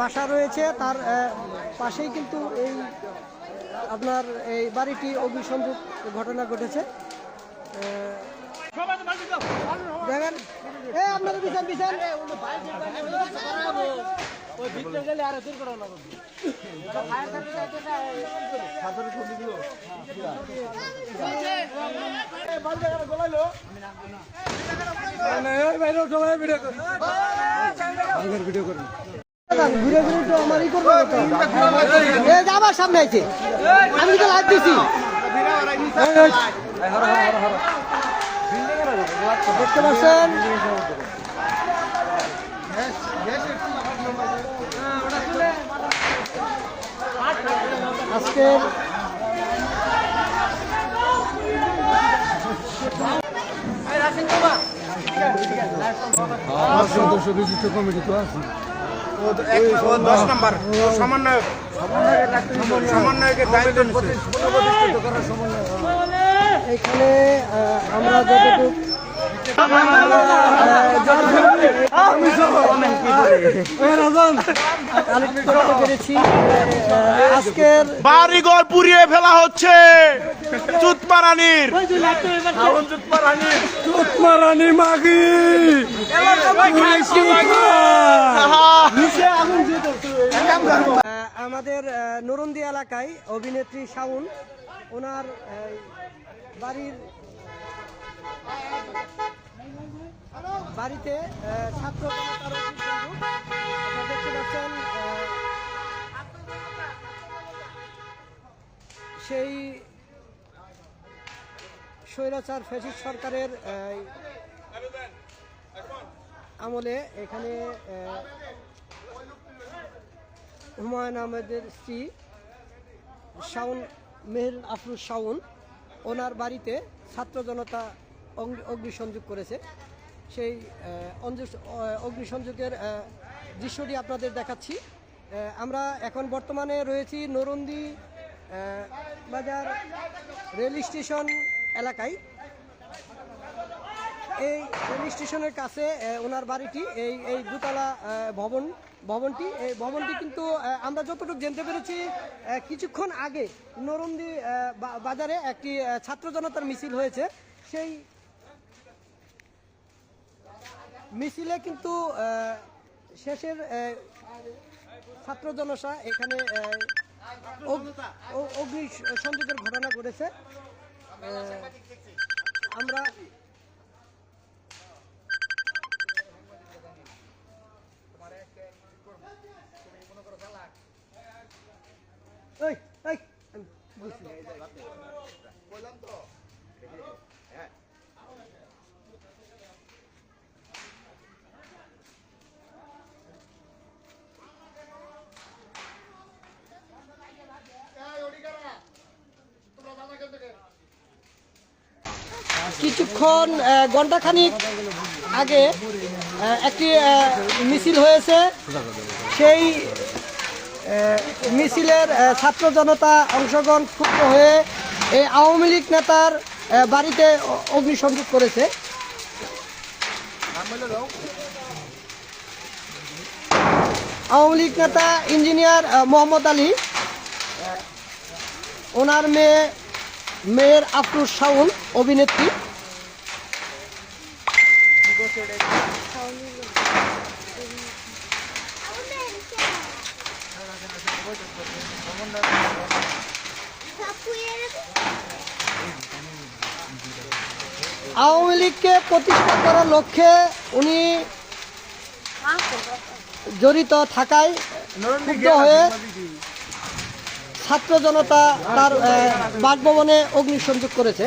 বাসা রয়েছে তার পাশেই কিন্তু এই আপনার এই বাড়িটি অগ্নিসংযোগ ঘটনা ঘটেছে। দেখেন এ আপনারা বিচার বিচার ঘুরে ঘুরে তো আমারই করব তো। এ যে আমার সামনে আছে। আমি তো লাইভ দিছি। দেখতে পাচ্ছেন? আজকের সদস্য বিশিষ্ট কমিটি তো আছে। দশ নম্বর। সমন্বয়ক। সমন্বয়কের দায়িত্ব এখানে আমরা যতটুকু বাড়িঘর পুড়িয়ে ফেলা হচ্ছে। চুতমারানির। মারানি মাগি। আমাদের নরন্দি এলাকায় অভিনেত্রী শাউন ওনার বাড়ির বাড়িতে ছাত্র সেই স্বৈরাচার ফ্যাসিস সরকারের আমলে এখানে হুমায়ুন আহমেদের স্ত্রী শাউন মেহের আফরুজ শাউন ওনার বাড়িতে ছাত্র জনতা অগ্নি- অগ্নিসংযোগ করেছে। সেই অগ্নিসংযোগের দৃশ্যটি আপনাদের দেখাচ্ছি। আমরা এখন বর্তমানে রয়েছি নরন্দি বাজার রেল স্টেশন এলাকায়। এই রেল স্টেশনের কাছে ওনার বাড়িটি, এই এই দুতলা ভবন, ভবনটি। এই ভবনটি কিন্তু আমরা যতটুকু জানতে পেরেছি কিছুক্ষণ আগে নরন্দি বাজারে একটি ছাত্র জনতার মিছিল হয়েছে। সেই মিছিলে কিন্তু শেষের ছাত্র জনসা এখানে অগ্নি সংযোগের ঘটনা ঘটেছে। আমরা এই আমি বলছি। কিছুক্ষণ ঘন্টাখানিক আগে একটি মিছিল হয়েছে সেই মিছিলের ছাত্র জনতা অংশগ্রহণ ক্ষুব্ধ হয়ে এই আওয়ামী লীগ নেতার বাড়িতে অগ্নিসংযোগ করেছে। আওয়ামী লীগ নেতা ইঞ্জিনিয়ার মোহাম্মদ আলী ওনার মেয়ে, মেয়ের আফরুজ শাউন অভিনেত্রী। আওয়ামী লীগকে প্রতিষ্ঠা করার লক্ষ্যে উনি জড়িত থাকায় ক্ষুব্ধ হয়ে ছাত্র জনতা তার বাসভবনে অগ্নিসংযোগ করেছে।